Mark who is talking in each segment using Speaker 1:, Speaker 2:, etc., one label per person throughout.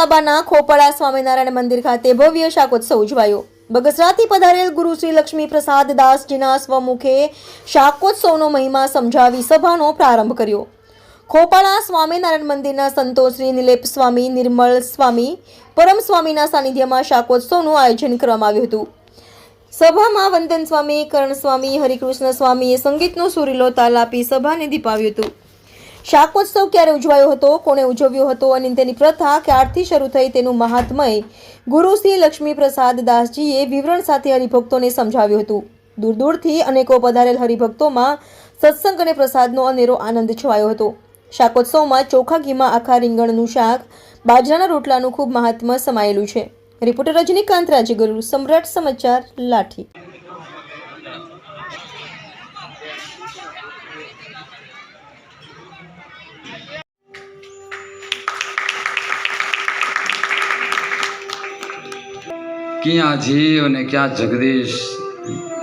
Speaker 1: તાબાના ખોપડા સ્વામિનારાયણ મંદિર ખાતે ભવ્ય શાકોત્સવ ઉજવાયો. બગસરાથી પધારેલ ગુરુ શ્રી લક્ષ્મી પ્રસાદ દાસજીના સ્વમુખે શાકોત્સવનો મહિમા સમજાવી સભાનો પ્રારંભ કર્યો. ખોપાળા સ્વામિનારાયણ મંદિરના સંતો શ્રી નિલેપ સ્વામી, નિર્મળ સ્વામી, પરમ સ્વામીના સાનિધ્યમાં શાકોત્સવનું આયોજન કરવામાં આવ્યું હતું. સભામાં વંદન સ્વામી, કરણ સ્વામી, હરિકૃષ્ણ સ્વામીએ સંગીતનો સુરીલો તાલ આપી સભાને દીપાવ્યું હતું. શાકોત્સવ ક્યારે ઉજવાયો હતો? કોણે ઉજવ્યો હતો? અને તેની પ્રથા ક્યારથી શરૂ થઈ તેનું મહાત્મય? ગુરુ શ્રી લક્ષ્મી પ્રસાદ દાસજીએ વિવરણ સાથે હરિભક્તોને સમજાવ્યું હતું. દૂર દૂરથી અનેકો પધારેલ હરિભક્તોમાં સત્સંગ અને પ્રસાદનો અનેરો આનંદ છવાયો હતો. શાકોત્સવમાં ચોખા, ઘીમાં આખા રીંગણનું શાક, બાજરાના રોટલાનું ખૂબ મહાત્મ્ય સમાયેલું છે. રિપોર્ટર રજનીકાંત રાજગુરુ, સમ્રાટ સમાચાર, લાઠી.
Speaker 2: ક્યાં જીવ ને ક્યાં જગદીશ?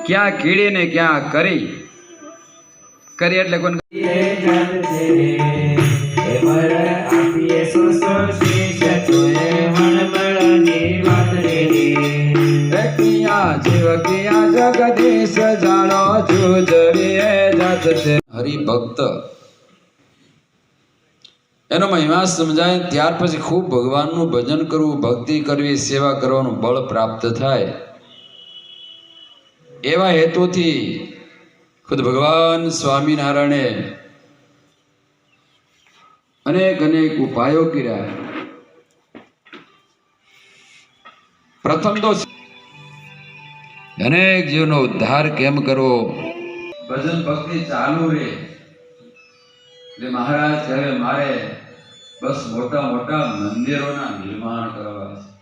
Speaker 2: ક્યાં કીડી ને ક્યાં કરી? કરી એટલે કોણ ક્યાં જીવ ક્યાં જગદીશ? જાણો જુજવીએ જાત છે. હરિભક્ત એનો મહિમા સમજાય ત્યાર પછી ખૂબ ભગવાનનું ભજન કરવું, ભક્તિ કરવી, સેવા કરવાનું બળ પ્રાપ્ત થાય. એવા હેતુથી ખુદ ભગવાન સ્વામિનારાયણે અનેક અનેક ઉપાયો કર્યા. પ્રથમ તો અનેક જીવનો ઉદ્ધાર કેમ કરવો? ભજન ભક્તિ ચાલુ રહે. એટલે મહારાજ કહે મારે બસ મોટા મોટા મંદિરોના નિર્માણ કરવા છે.